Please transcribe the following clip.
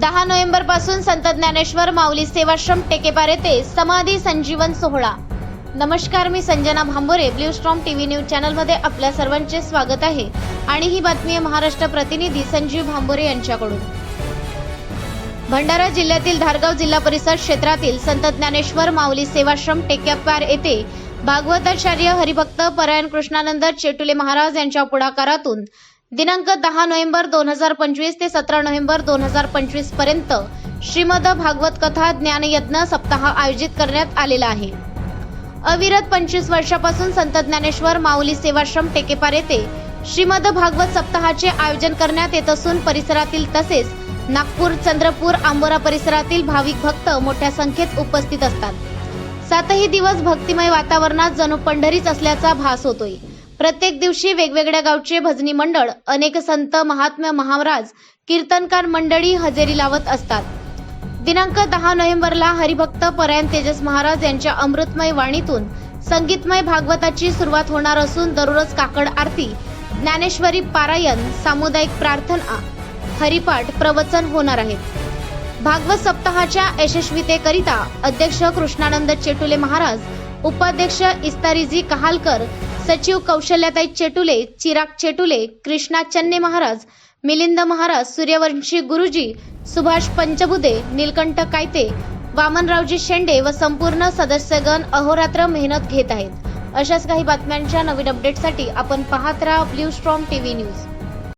दहा नोव्हेंबरपासून संत ज्ञानेश्वर माऊली सेवाश्रम टेकेपार येथे समाधी संजीवन सोहळा. नमस्कार मी Sanjana Bhambore blue storm TV news चॅनलमध्ये आपल्या सर्वांचे स्वागत आहे. आणि ही बातमी आहे महाराष्ट्र प्रतिनिधी संजीव भांबोरे यांच्याकडून. भंडारा जिल्ह्यातील धारगाव जिल्हा परिषद क्षेत्रातील संत ज्ञानेश्वर माऊली सेवाश्रम टेक्यापार येथे भागवताचार्य हरिभक्त परायण कृष्णानंद चेटुले महाराज यांच्या पुढाकारातून दिनांक दहा नोव्हेंबर दोन हजार पंचवीस ते सतरा नोव्हेंबर दोन हजार पंचवीसपर्यंत श्रीमद भागवत कथा ज्ञानयज्ञ सप्ताह आयोजित करण्यात आलेला आहे. अविरत पंचवीस वर्षापासून संत ज्ञानेश्वर माऊली सेवाश्रम टेकेपार येथे श्रीमद भागवत सप्ताहाचे आयोजन करण्यात येत असून परिसरातील तसेच नागपूर चंद्रपूर आंबोरा परिसरातील भाविक भक्त मोठ्या संख्येत उपस्थित असतात. सातही दिवस भक्तिमय वातावरणात जणू पंढरीच असल्याचा भास होतोय. प्रत्येक दिवशी वेगवेगळ्या गावचे भजनी मंडळ अनेक संत महात्म्य महाराज कीर्तनकार मंडळी हजेरी लावत असतात. दिनांक दहा नोव्हेंबरला हरिभक्त परायण तेजस महाराज यांच्या अमृतमय वाणीतून संगीतमय भागवताची सुरुवात होणार असून दररोज काकड आरती ज्ञानेश्वरी पारायण सामुदायिक प्रार्थना हरिपाठ प्रवचन होणार आहेत भागवत सप्ताहाच्या यशस्वीतेकरिता अध्यक्ष कृष्णानंद चेटुले महाराज उपाध्यक्ष इस्तारीजी कहालकर सचिव कौशल्याताई चेटुले चिराग चेटुले कृष्णा चन्ने महाराज मिलिंद महाराज सूर्यवंशी गुरुजी सुभाष पंचबुदे नीलकंठ कायते वामनरावजी शेंडे व संपूर्ण सदस्यगण अहोरात्र मेहनत घेत आहेत. अशाच काही बातम्यांच्या नवीन अपडेटसाठी आपण पाहत राहा ब्ल्यू स्ट्रॉम टीव्ही न्यूज